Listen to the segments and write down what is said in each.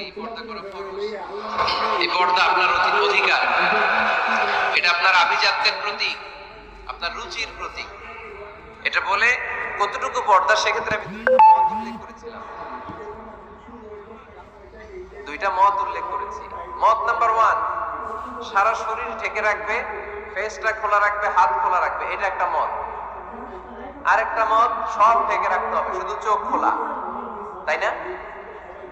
এই পর্দা আপনার অধিকার। এটা আপনার আভিজাত্যের প্রতীক, আপনার রুচির প্রতীক। এটা বলে কতটুকু পর্দা সেক্ষেত্রে আমি দুইটা মত উল্লেখ করেছি। মত নাম্বার ওয়ান সারা শরীর ঢেকে রাখবে ফেসটা খোলা রাখবে, হাত খোলা রাখবে, এটা একটা মত। আরেকটা মত, সব ঢেকে রাখতে হবে, শুধু চোখ খোলা। তাই না?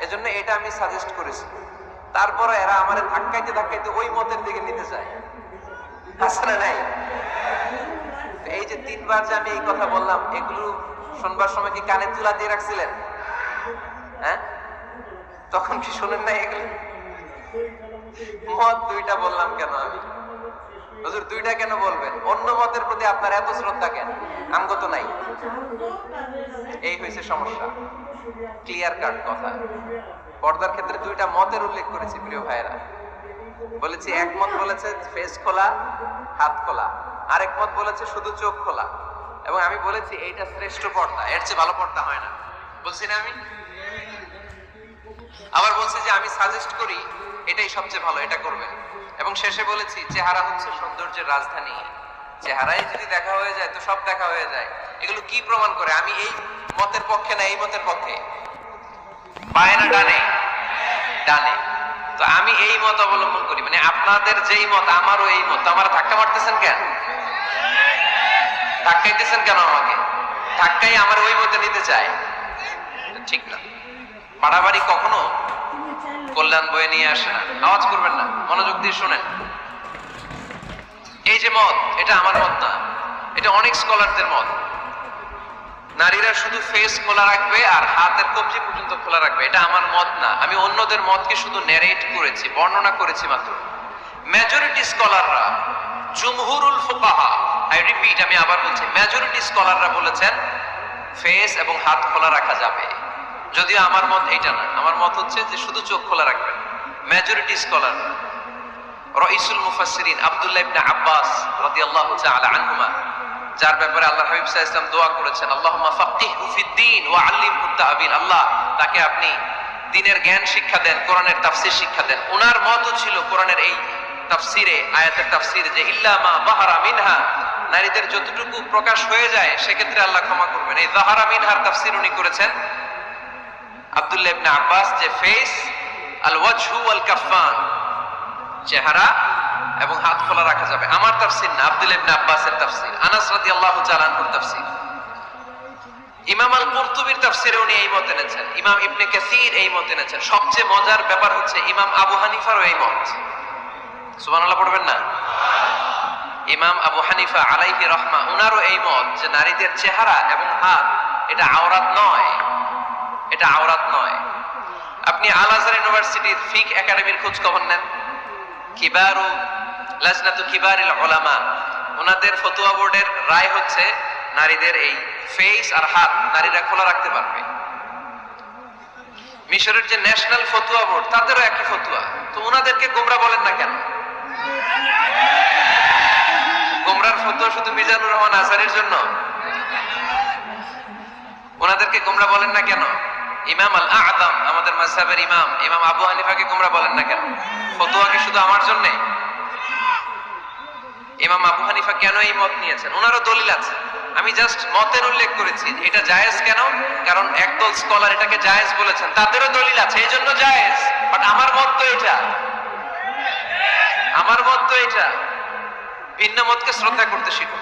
এজন্য এটা আমি সাজেস্ট করেছি। তারপরে এরা আমার ধাক্কাইতে ধাক্কাইতে ওই মতের দিকে নিতে চায়। নাই? এই যে তিনবার যে আমি এই কথা বললাম, এগুলো শুনবার সময় কি কানে তুলা দিয়ে রাখছিলেন? হ্যাঁ? তখন কি শুনেন না এগুলো? মত দুইটা বললাম কেন আমি? হুজুর, দুইটা কেন বলবেন? অন্য মতের প্রতি আপনার এত শ্রদ্ধা কেন? আমগত নাই। এই হয়েছে সমস্যা। ক্লিয়ার কাট কথা। পর্দার ক্ষেত্রে দুইটা মতের উল্লেখ করেছি প্রিয় ভাইয়েরা। বলেছি এক মত বলেছে ফেস খোলা, হাত খোলা। আরেক মত বলেছে শুধু চোখ খোলা। এবং আমি বলেছি এইটা শ্রেষ্ঠ পর্দা। এর চেয়ে ভালো পর্দা হয় না। বলছি না আমি? আবার বলছে যে আমি সাজেস্ট করি, এটাই সবচেয়ে ভালো, এটা করবেন। এবং শেষে বলেছি, চেহারা হচ্ছে সৌন্দর্যের রাজধানী। চেহারাই যদি দেখা হয়ে যায়, তো সব দেখা হয়ে যায়। এগুলো কি প্রমাণ করে? আমি এই মতের পক্ষে না, এই মতের পক্ষে? পায় না ডানে। ডানে। তো আমি এই মত অবলম্বন করি। মানে আপনাদের যেই মত, আমারও এই মত। আমার ধাক্কা মারতেছেন কেন? ধাক্কাইতেছেন কেন আমাকে? ধাক্কাই আমার ওই মতে নিতে চায়। ঠিক না। বাড়াবাড়ি কখনো কল্যাণ বয়ে নিয়ে আসে না। আওয়াজ করবেন না। মনোযোগ দিয়ে শুনেন। এই যে মত এটা আমার মত না। এটা অনেক স্কলারদের মত নারীরা শুধু ফেস খোলা রাখবে আর হাতের কবজি পর্যন্ত খোলা রাখবে। এটা আমার মত না। আমি অন্যদের মতকে শুধু ন্যারেট করেছি, বর্ণনা করেছি মাত্র। মেজরিটি স্কলাররা জুমহুরুল ফুকাহা আই রিপিট আমি আবার বলছি মেজরিটি স্কলাররা বলেছেন ফেস এবং হাত খোলা রাখা যাবে। যদিও আমার মত এইটা না। আমার মত হচ্ছে যে শুধু চোখ খোলা রাখবেন। মেজরিটি স্কলার রইসুল আব্দুল্লাহ ইবনে আব্বাস রাদিয়াল্লাহু তাআলা আনহুমা, যার ব্যাপারে আল্লাহ হাবিব সাল্লাল্লাহু দোয়া করেছেন, আল্লাহুম্মা ফাক্কিহু ফিদ্দীন ওয়া আল্লিমহু আল্লাহ তাকে আপনি দ্বীনের জ্ঞান শিক্ষা দেন, কোরআনের তাফসীর শিক্ষা দেন। ওনার ছিল কোরআনের এই তাফসীরে, আয়াতের তাফসীরে যে, ইল্লা মা বাহারা মিনহা নারীদের যতটুকু প্রকাশ হয়ে যায়, সেক্ষেত্রে আল্লাহ ক্ষমা করবেন। এই জাহারা মিনহার তাফসীর উনি করেছেন, আব্দুল্লাহ ইবনে আব্বাস যে ফেস আল ওয়াজহু ওয়াল কাফান চেহারা এবং হাত খোলা রাখা যাবে। আমার তাফসীর না, আব্দুল ইবনে আব্বাসের তাফসীর, আনাস রাদিয়াল্লাহু তাআলা আনহুর তাফসীর। ইমাম আল কুরতুবির তাফসীরে উনি এই মত এনেছেন, ইমাম ইবনে কাসির এই মত এনেছেন। সবচেয়ে মজার ব্যাপার হচ্ছে ইমাম আবু হানিফারও এই মত। সুবহানাল্লাহ, পড়বেন না? ইমাম আবু হানিফা আলাইহি রহমা, উনারও এই মত যে নারীদের চেহারা এবং হাত, এটা আওরাত নয়। এটা আওরাত নয়। আপনি আল আজহার ইউনিভার্সিটির ফিক একাডেমির খোঁজ খবর নেন? কিবারু লাজনাতু কিবারিল উলামা। ওনাদের ফতোয়া বোর্ডের রায় হচ্ছে, নারীদের এই ফেস আর হাত নারীরা খোলা রাখতে পারবে। মিশরের যে ন্যাশনাল ফতুয়া বোর্ড, তাদেরও একই ফতুয়া। তো ওনাদেরকে গোমরা বলেন না কেন? গোমরার ফতুয়া শুধু মিজানুর রহমান আজহারের জন্য? ওনাদেরকে গোমরা বলেন না কেন? ইমাম আল আদম আমাদের মাযহাবের ইমাম ইমাম আবু হানিফাকে গোমরা বলেন না কেন? ফতোয়া কি শুধু আমার জন্য? ইমাম আবু হানিফা কেন এই মত নিয়েছেন? ওনারও দলিল আছে। আমি জাস্ট মতের উল্লেখ করেছি এটা জায়েজ কেন? কারণ একদল স্কলার এটাকে জায়েজ বলেছেন। তাদেরও দলিল আছে, এই জন্য জায়েজ। বাট আমার মত তো এটা। আমার মত তো এটা। ভিন্ন মতকে শ্রদ্ধা করতে শিখো।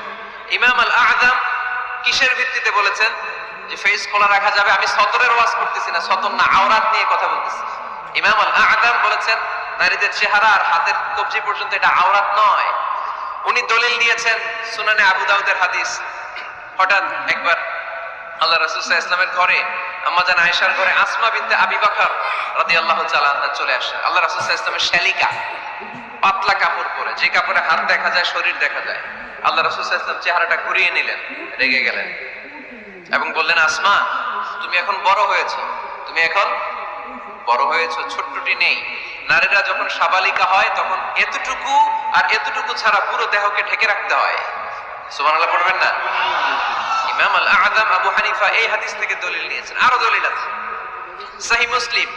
ইমাম আল আদম কিসের ভিত্তিতে বলেছেন? ফেস খোলা রাখা যাবে, আমি সতরের ওয়াজ করতেছি না, সতর না, আওরাত নিয়ে কথা বলতেছি। ইমাম আল আদম বলেছেন, নারীদের চেহারা আর হাতের কবজি পর্যন্ত এটা আওরাত নয়। উনি দলিল দিয়েছেন সুনানে আবু দাউদের হাদিস। হঠাৎ একবার আল্লাহ রাসূল ইসলামের ঘরে আম্মাজান আয়েশার ঘরে আসমা বিনতে আবি বকর রাদিয়াল্লাহু আল্লাহ আনহা চলে আসেন আল্লাহ রাসূল সাল্লাল্লাহু আলাইহি ওয়াসাল্লামের শ্যালিকা পাতলা কাপড় পরে, যে কাপড়ে হাত দেখা যায়, শরীর দেখা যায়। আল্লাহ রাসূল সাল্লাল্লাহু আলাইহি ওয়াসাল্লাম চেহারাটা ঘুরিয়ে নিলেন, রেগে গেলেন। এবং বললেন, আসমা, তুমি এখন বড় হয়েছো। তুমি এখন বড় হয়েছো, ছোট্টটি নেই। নারীরা যখন সাবালিকা হয়, তখন এতটুকু আর এতটুকু ছাড়া পুরো দেহকে ঢেকে রাখতে হয়। সুবহানাল্লাহ, পড়বেন না? ইমাম আল আবু হানিফা এই হাদিস থেকে দলিল নিয়েছেন। আরও দলিল আছে। মুসলিম,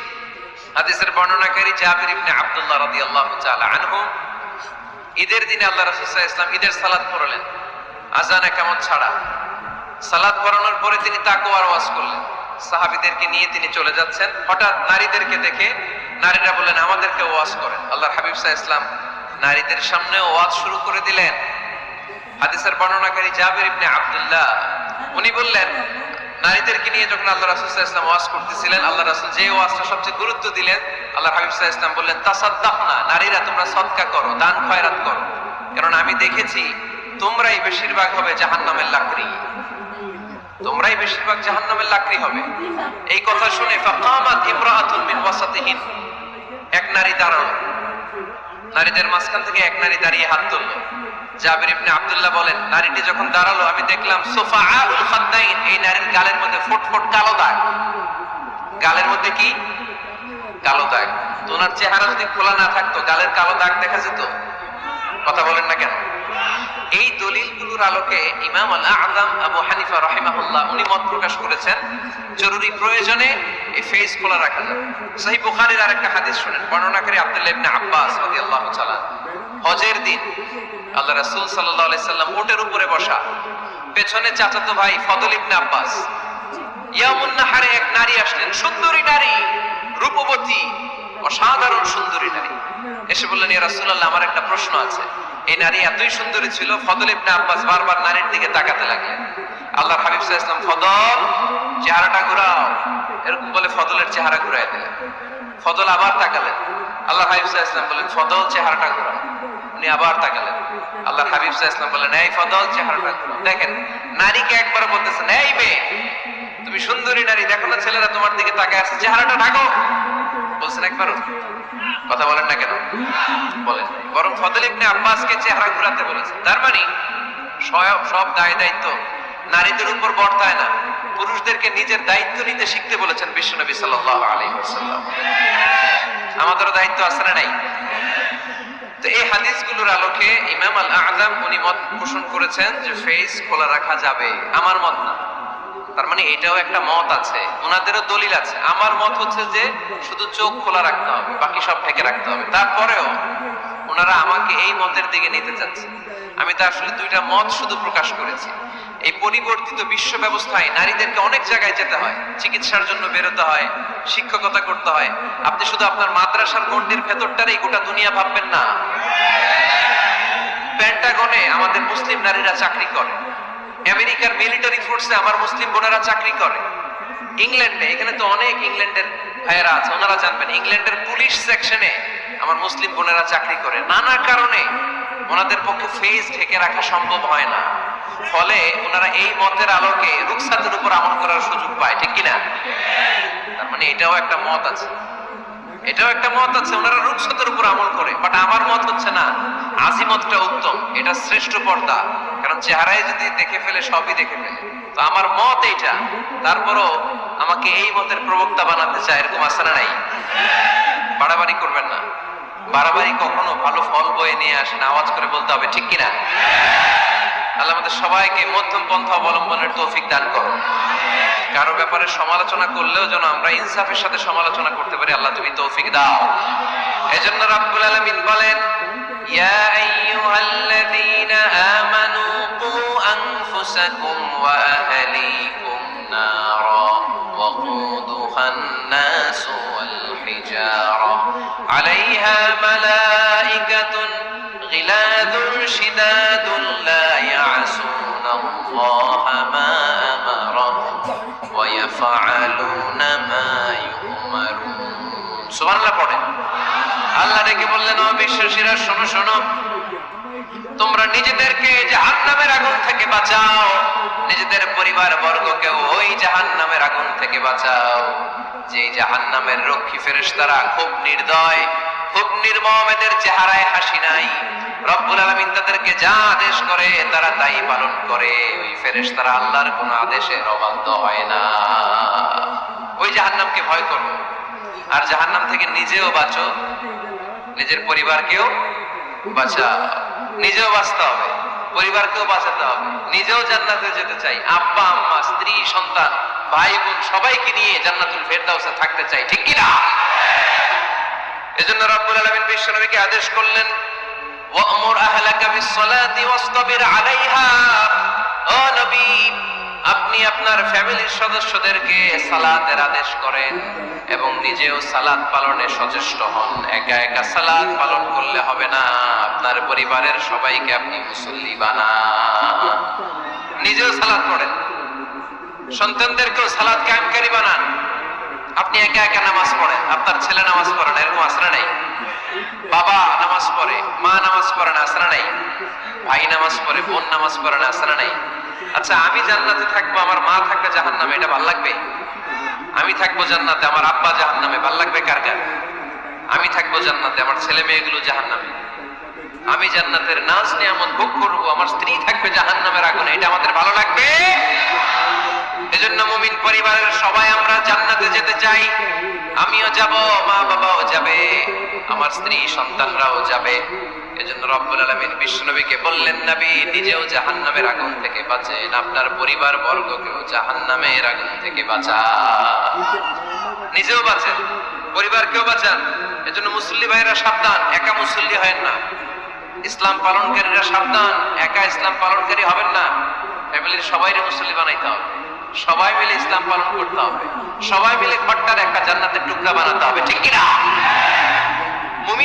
হাদিসের বর্ণনাকারী জাবির ইবনে আব্দুল্লাহ রাদিয়াল্লাহু তাআলা আনহু, ঈদের দিনে আল্লাহ রাসূল সাল্লাল্লাহু আলাইহি ঈদের সালাত পড়লেন। আজান একামত ছাড়া? সালাত পড়ানোর পরে তিনি তাকওয়ার ওয়াজ করলেন। সাহাবীদেরকে নিয়ে তিনি চলে যাচ্ছেন। হঠাৎ নারীদেরকে দেখে নারীরা বললেন, আমাদেরকে ওয়াজ করেন। আল্লাহর হাবিব আলাইহি ওয়াসাল্লাম নারীদের সামনে ওয়াজ শুরু করে দিলেন। হাদিসের বর্ণনাকারী জাবির ইবনে আব্দুল্লাহ, উনি বললেন, নারীদেরকে নিয়ে যখন আল্লাহ রাসূল ওয়াসাল্লাম ওয়াজ করতেছিলেন, আল্লাহ রাসূল যে ওয়াজটা সবচেয়ে গুরুত্ব দিলেন আল্লাহ হাবিব আলাইহি ওয়াসাল্লাম বললেন তাসাদ্দাকনা নারীরা তোমরা সদকা করো, দান খয়রাত করো। কারণ আমি দেখেছি, তোমরাই বেশিরভাগ হবে জাহান্নামের লাকড়ি। তোমরাই বেশিরভাগ জাহান্নামের লাকড়ি হবে। এই কথা শুনে ফাকামাত মিন ওয়াসাতিহিন। এক নারী নারীদের মাঝখান থেকে এক নারী দাঁড়িয়ে হাত জাবির ইবনে আব্দুল্লাহ বলেন, নারীটি যখন দাঁড়াল, আমি দেখলাম সোফাআউল খাদ্দাইন, এই নারীর গালের মধ্যে ফুট ফুট কালো দাগ। গালের মধ্যে কি? কালো দাগ। তো ওনার চেহারা যদি খোলা না থাকতো, গালের কালো দাগ দেখা যেত। কথা বলেন না কেন? এই দলিলগুলোর আলোকে ইমাম আল আযম আবু হানিফা রাহিমাহুল্লাহ উনি মত প্রকাশ করেছেন। জরুরি প্রয়োজনে এই ফেস খোলা রাখা যায় সহিহ বুখারীর আরেকটা হাদিস শুনেন। বর্ণনাকারী আব্দুল্লাহ আব্বাস রাদিয়াল্লাহু তাআলা হজের দিন আল্লাহ রাসূল সাল্লাল্লাহু সাল্লাম উটের উপরে বসা। পেছনে চাচাতো ভাই ফদল ইবনে আব্বাস। ইয়ামুন নাহারে এক নারী আসলেন, সুন্দরী নারী, রূপবতী, অসাধারণ সুন্দরী নারী। এসে বললেন, ইয়া রাসূলুল্লাহ, আমার একটা প্রশ্ন আছে। এই নারী এতই সুন্দরী ছিল ফদল ইবনে আব্বাস বারবার নারীর দিকে তাকাতে লাগলেন। আল্লাহ হাবিব সাল্লাল্লাহু ফদল চেহারাটা ঘুরাও। এরকম বলে ফদলের চেহারা ঘুরাই দিলেন। ফদল আবার তাকালেন। আল্লাহ হাবিব সাল্লাল্লাহু বলেন ফদল চেহারাটা ঘুরাও। উনি আবার তাকালেন। আল্লাহ হাবিব ওয়াসাল্লাম বললেন, এই ফদল চেহারাটা দেখেন, নারীকে একবার বলতেছেন এই মেয়ে, তুমি সুন্দরী নারী, দেখো না ছেলেরা তোমার দিকে তাকায় আছে, চেহারাটা ঢাকো। বলছেন, একবারও? কথা বলেন না কেন? বলেন। বরং ফদল ইবনে আব্বাসকে চেহারা ঘুরাতে বলেছেন। তার মানে সব দায় দায়িত্ব নারীদের উপর বর্তায় না, পুরুষদেরকে নিজের দায়িত্ব নিতে শিখতে বলেছেন বিশ্বনবী সাল্লাল্লাহু আলাইহি ওয়াসাল্লাম। আমাদেরও দায়িত্ব আছে না নাই? তো এই হাদিসগুলোর আলোকে ইমাম আল আযম উনি মত পোষণ করেছেন যে ফেস খোলা রাখা যাবে। আমার মত না। তার মানে এটাও একটা মত আছে ওনাদেরও দলিল আছে। আমার মত হচ্ছে যে শুধু চোখ খোলা রাখতে হবে, বাকি সব ঢেকে রাখতে হবে। তারপরেও ওনারা আমাকে এই মতের দিকে নিতে চাচ্ছে। আমি তো আসলে দুইটা মত শুধু প্রকাশ করেছি। এই পরিবর্তিত বিশ্ব ব্যবস্থায় নারীদেরকে অনেক জায়গায় যেতে হয়। চিকিৎসার জন্য বেরোতে হয়, শিক্ষকতা করতে হয়। আপনি শুধু আপনার মাদ্রাসার গণ্ডির ভেতরটারই গোটা দুনিয়া ভাববেন না। পেন্টাগনে আমাদের মুসলিম নারীরা চাকরি করে। আমেরিকার মিলিটারি ফোর্সে আমার মুসলিম বোনেরা চাকরি করে। ইংল্যান্ডে, এখানে তো অনেক ইংল্যান্ডের ভাইয়েরা আছে, ওনারা জানবেন, ইংল্যান্ডের পুলিশ সেকশনে আমার মুসলিম বোনেরা চাকরি করে। নানা কারণে ওনাদের পক্ষে ফেস ঢেকে রাখা সম্ভব হয় না। ফলে ওনারা এই মতের আলোকে রুকসাতের উপর আমল করার সুযোগ পায়, ঠিক কিনা? তার মানে এটাও একটা মত আছে। এটাও একটা মত আছে, ওনারা রুকসতের উপর আমল করে, বাট আমার মত হচ্ছে না। আজিমতটা উত্তম, এটা শ্রেষ্ঠ পর্দা। চেহারায় যদি দেখে ফেলে, সবই দেখে ফেলে। তো আমার মত এইটা। তারপরও আমাকে এই মতের প্রবক্তা বানাতে চায় এরকম আছে না নাই। বাড়াবাড়ি করবেন না। বাড়াবাড়ি কখনো ভালো ফল বয়ে নিয়ে আসেন আওয়াজ করে বলতে হবে, ঠিক কিনা? আল্লাহ আমাদের সবাইকে মধ্যম পন্থা অবলম্বনের তৌফিক দান করো কারও ব্যাপারে সমালোচনা করলেও যেন আমরা ইনসাফের সাথে সমালোচনা করতে পারি, আল্লাহ তুমি তৌফিক দাও। এজন্য রাব্বুল আলামিন বলেন, ইয়া আনফুসাকুম ওয়া আহলিকুম নারা وقودها الناس والحجارة عليها ملائكة غلاظ شداد لا يعصون الله ما أمرهم ويفعلون ما يؤمرون সুবহান আল্লাহ পড়েন আল্লাহ ডেকে বললেন ও বিশ্বাসীরা শোনো শোনো তোমরা নিজেদেরকে জাহান্নামের আগুন থেকে বাঁচাও। নিজেদের পরিবার বর্গকেও ওই জাহান নামের আগুন থেকে বাঁচাও। যে জাহান নামের রক্ষী ফেরেশতারা খুব নির্দয়, খুব নির্মম, এদের চেহারায় হাসি নাই। রব্বুল আলামিন তাদেরকে যা আদেশ করে, তারা তাই পালন করে। ওই ফেরেশতারা আল্লাহর কোনো আদেশে অবাধ্য হয় না। ওই জাহান্নামকে ভয় করো। আর জাহান্নাম থেকে নিজেও বাঁচো। নিজের পরিবারকেও বাঁচা নিজেও বাঁচতে হবে, পরিবারকেও বাঁচাতে হবে, নিজেও জান্নাতে যেতে চাই। আব্বা, আম্মা, স্ত্রী, সন্তান, ভাই, বোন, সবাইকে নিয়ে জান্নাতুল ফেরদাউসে থাকতে চাই, ঠিক কি না এজন্য রব্বুল আলামিন বিশ্বনবীকে আদেশ করলেন ওয়ামুর আহলাকা বিসসালাতি ওয়াসতাবির আলাইহা, ও নবী আপনি আপনার ফ্যামিলির সদস্যদেরকে সালাতের আদেশ করেন এবং নিজেও সালাদ পালনে সচেষ্ট হন। একা একা সালাদ পালন করলে হবে না। আপনার পরিবারের সবাইকে আপনি মুসল্লি বানান। নিজেও সালাদ পড়েন। সন্তানদেরকেও সালাদ কায়েমকারী বানান। আপনি একা একা নামাজ পড়েন। আপনার ছেলে নামাজ পড়েন এরকম আসরা নাই। বাবা নামাজ পড়ে, মা নামাজ পড়ে না আসরা নাই। ভাই নামাজ পড়ে, বোন নামাজ পড়ে না আসরা নাই। আচ্ছা আমি জান্নাতে থাকব, আমার মা থাকবে জাহান্নামে, এটা ভালো লাগবে? আমি থাকব জান্নাতে, আমার আব্বা জাহান্নামে, ভালো লাগবে কার কার? আমি থাকব জান্নাতে, আমার ছেলে মেয়েগুলো জাহান্নামে। আমি জান্নাতের নাচ নিয়ামত ভোগ করব, আমার স্ত্রী থাকবে জাহান জাহান্নামের আগুনে, এটা আমাদের ভালো লাগবে? এজন্য মুমিন পরিবারের সবাই আমরা জান্নাতে যেতে চাই। আমিও যাব মা বাবাও যাবে, আমার স্ত্রী সন্তানরাও যাবে। এজন্য রব্বুল আলামিন বিশ্বনবীকে বললেন, নবী, নিজেও জাহান্নামের আগুন থেকে বাঁচেন। আপনার পরিবার বর্গকেও জাহান্নামের আগুন থেকে বাঁচান। নিজেও বাঁচেন, পরিবারকেও বাঁচান। এজন্য মুসল্লি ভাইরা সাবধান, একা মুসল্লি হয় না। ইসলাম পালনকারীরা সাবধান, একা ইসলাম পালনকারী হবেন না। ফ্যামিলির সবাই মুসল্লি বানাইতে হবে। সবাই মিলে ইসলাম পালন করতে হবে। সবাই মিলে ঘরটার একটা জান্নাতের টুকরা বানাতে হবে, ঠিক কিনা?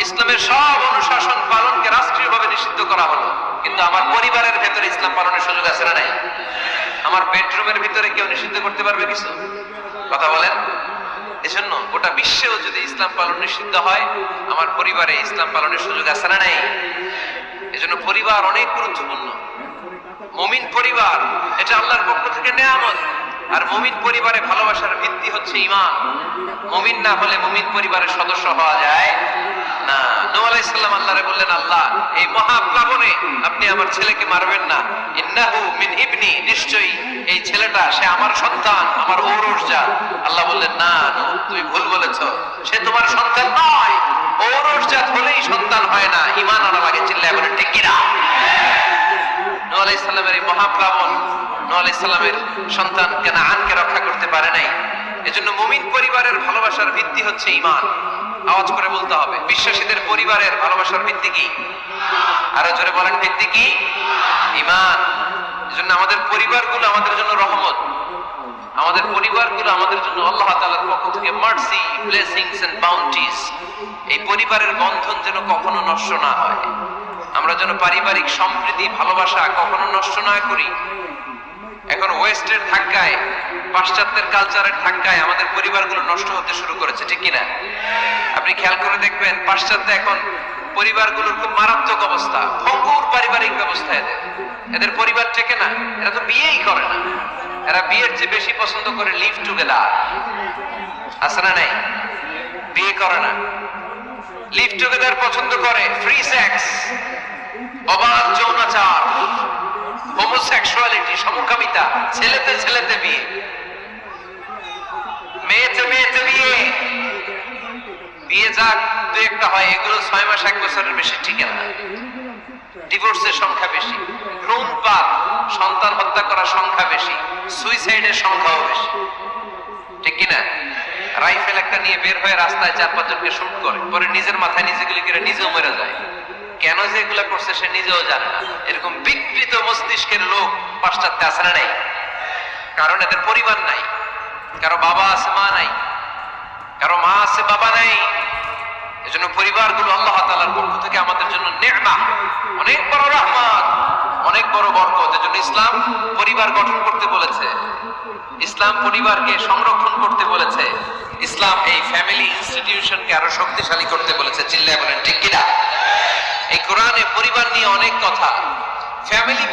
ইসলামের সব অনুশাসন পালনকে রাষ্ট্রীয়ভাবে নিষিদ্ধ করা হলো। কিন্তু আমার পরিবারের ভেতরে ইসলাম পালনের সুযোগ আছে না নাই? আমার বেডরুমের ভিতরে কেউ নিষিদ্ধ করতে পারবে কিছু? কথা বলেন। এজন্য গোটা বিশ্বেও যদি ইসলাম পালন নিষিদ্ধ হয়, আমার পরিবারে ইসলাম পালনের সুযোগ আছে না নাই? এজন্য পরিবার অনেক গুরুত্বপূর্ণ। মমিন পরিবার, এটা আল্লাহর পক্ষ থেকে নেয়ামত। আর মুমিন পরিবারে ভালোবাসার ভিত্তি হচ্ছে ইমান মুমিন না হলে মুমিন পরিবারের সদস্য হওয়া যায় না। সালাম আল্লাহরে বললেন, আল্লাহ, এই মহাপ্লাবনে আপনি আমার ছেলেকে মারবেন না। ইন্নাহু মিন ইবনি, নিশ্চয়ই এই ছেলেটা, সে আমার সন্তান, আমার ঔরসজাত আল্লাহ বললেন, না তুমি ভুল বলেছ। সে তোমার সন্তান নয়। ঔরসজাত হলেই সন্তান হয় না। ইমান আনা লাগে চিল্লায় বলে ঠিক কিনা? সালামের এই মহাপ্লাবন, নূহ আলাইহিস সালামের সন্তান রক্ষা করতে পারে নাই? এজন্য মুমিন পরিবারের ভালোবাসার ভিত্তি হচ্ছে ইমান আওয়াজ করে বলতে হবে, বিশ্বাসীদের পরিবারের ভালোবাসার ভিত্তি কি? আরও জোরে বলেন, ভিত্তি কি? ঈমান। এজন্য আমাদের পরিবারগুলো আমাদের জন্য রহমত। আমাদের পরিবারগুলো আমাদের জন্য আল্লাহ তাআলার পক্ষ থেকে মার্সি ব্লেসিংস এন্ড বাউন্টিস এই পরিবারের বন্ধন যেন কখনো নষ্ট না হয়। আমরা যেন পারিবারিক সম্প্রীতি, ভালোবাসা কখনো নষ্ট না করি। এখন ওয়েস্টের ধাক্কায়, পাশ্চাত্যের কালচারের ধাক্কায় আমাদের পরিবারগুলো নষ্ট হতে শুরু করেছে, ঠিক কিনা? আপনি খেয়াল করে দেখবেন, পাশ্চাত্যে এখন পরিবারগুলোর খুব মারাত্মক অবস্থা। ভঙ্গুর পারিবারিক ব্যবস্থা এদের। এদের পরিবার টেকে না, এরা তো বিয়েই করে না। এরা বিয়ের যে বেশি পছন্দ করে লিভ টুগেদার। আছে না নাই? বিয়ে করে না। লিভ টুগেদার পছন্দ করে ফ্রি সেক্স অবাধ যৌনাচার হোমোসেক্সুয়ালিটি সমকামিতা, ছেলেতে ছেলেতে বিয়ে, মেয়েতে মেয়েতে বিয়ে। বিয়ে যাক, দু একটা হয়, এগুলো ছয় মাস, এক বছরের বেশি টিকে না। ডিভোর্সের সংখ্যা বেশি। ভ্রূণ পাপ, সন্তান হত্যা করার সংখ্যা বেশি। সুইসাইডের সংখ্যাও বেশি। ঠিক কিনা? রাইফেল একটা নিয়ে বের হয়ে রাস্তায় চার পাঁচজনকে শুট করে, পরে নিজের মাথায় নিজে গুলি করে নিজেও মরে যায়। কেন যে এগুলা করছে সে নিজেও জানে না। এরকম বিকৃত মস্তিষ্কের লোক পাশ্চাত্যে আছে না নাই? কারণ এদের পরিবার নাই। কারও বাবা আছে, মা নাই। কারও মা আছে, বাবা নাই। এজন্য পরিবারগুলো আল্লাহ তাআলার পক্ষ থেকে আমাদের জন্য নেমা অনেক বড় রহমত, অনেক বড় বরকত। এজন্য ইসলাম পরিবার গঠন করতে বলেছে। ইসলাম পরিবারকে সংরক্ষণ করতে বলেছে। ইসলাম এই ফ্যামিলি ইনস্টিটিউশনকে আরও শক্তিশালী করতে বলেছে, চিল্লায় বলেন, ঠিক কিনা? এই কোরআনে পরিবার নিয়ে অনেক কথা। ফ্যামিলি